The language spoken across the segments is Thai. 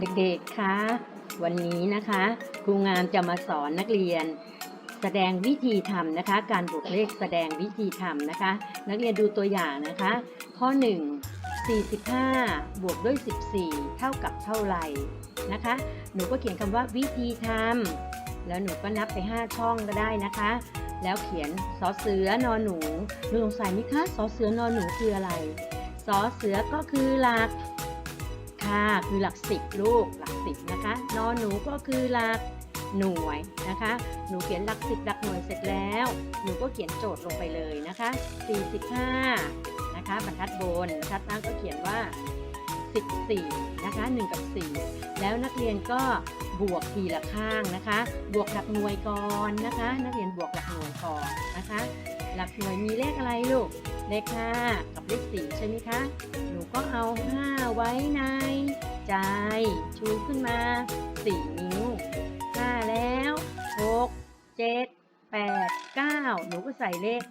เด็กๆ คะ วันนี้นะคะ ครูงามจะมาสอนนักเรียน แสดงวิธีทำนะคะ การบวกเลขแสดงวิธีทำนะคะ นักเรียนดูตัวอย่างนะคะ ข้อ 1 45 บวกด้วย 14 เท่ากับเท่าไหร่นะคะ หนูก็เขียนคำว่าวิธีทำแล้วหนูก็นับไป 5 ช่องก็ได้นะคะ แล้วเขียนสอเสือนอนหนูหนูสงสัยไหมคะสอเสือนอนหนูคืออะไรสอเสือก็คือหลัก ค่ะคือหลักสิบลูกหลักสิบนะคะนอนหนูก็คือหลักหน่วยนะคะ หนูเขียนหลักสิบหลักหน่วยเสร็จแล้ว หนูก็เขียนโจทย์ลงไปเลยนะคะ 45 นะคะ บรรทัดบนบรรทัดล่างก็เขียนว่า 14 นะคะ 1 กับ 4 แล้วนักเรียนก็บวกทีละข้างนะคะ บวกหลักหน่วยก่อนนะคะ นักเรียนบวกหลักหน่วยก่อนนะคะ หลักหน่วยมีเลขอะไรลูก เลข 5 กับเลข 4 ใช่ไหมคะ หนูก็เอา 5 ไว้ใน ใจ ชูขึ้นมา 4 นิ้ว 5 แล้ว 6 7 8 9 หนูก็ใส่เลข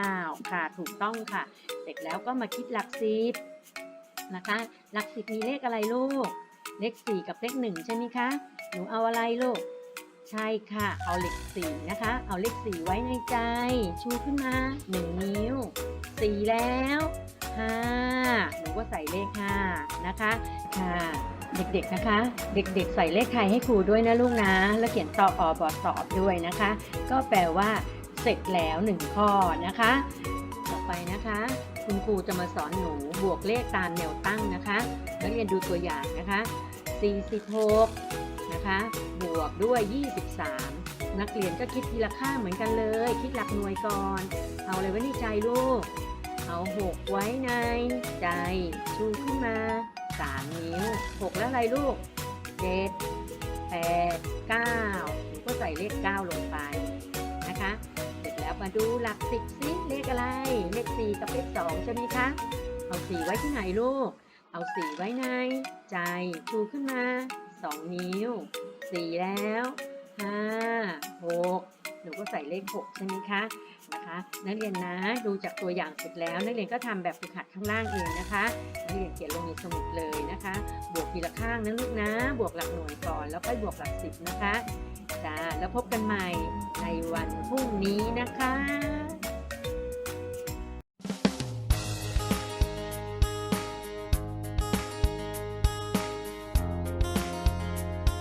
9 ค่ะถูกต้องค่ะ เสร็จแล้วก็มาคิดหลักสิบนะคะ หลักสิบมีเลขอะไรลูก เลข 4 กับเลข 1 ใช่ไหมคะ หนูเอาอะไรลูก ใช่ค่ะ เอาเลข 4 นะคะ เอาเลข 4 ไว้ในใจ ชูขึ้นมา 1 นิ้ว 4 แล้ว5หนู ก็ใส่เลข 5 นะคะค่ะเด็กๆนะคะ เด็กๆ ใส่เลขไทยให้ครูด้วยนะลูกนะ แล้วเขียนตออบอตอบด้วยนะคะ ก็แปลว่าเสร็จแล้ว1ข้อนะคะ ต่อไปนะคะ คุณครูจะมาสอนหนูบวกเลขตามแนวตั้งนะคะนักเรียนดูตัวอย่างนะคะ 46 นะคะ บวกด้วย 23 นักเรียนก็คิดทีละข้าเหมือนกันเลย คิดหลักหน่วยก่อน เอาอะไรไว้ในใจลูก เอา6ไว้ในใจชูขึ้นมา3นิ้ว6แล้วอะไรลูก7 8 9หนูก็ใส่เลข9ลงไปนะคะเสร็จแล้วมาดูหลักสิบซิเลขอะไร เลข4กับเลข2ใช่ไหมคะเอา4ไว้ที่ไหนลูก เอา4ไว้ในใจชูขึ้นมา2นิ้ว4แล้ว5 6หก นูก็ใส่เลข6ใช่ไหมคะนะคะนักเรียนนะดูจากตัวอย่างเสร็จแล้ว นักเรียนก็ทำแบบฝึกหัดข้างล่างเองนะคะนักเรียนเขียนลงในสมุดเลยนะคะ บวกทีละข้างนะลูกนะ บวกหลักหน่วยก่อนแล้วค่อยบวกหลักสิบนะคะจ้าแล้วพบกันใหม่ในวันพรุ่งนี้นะคะ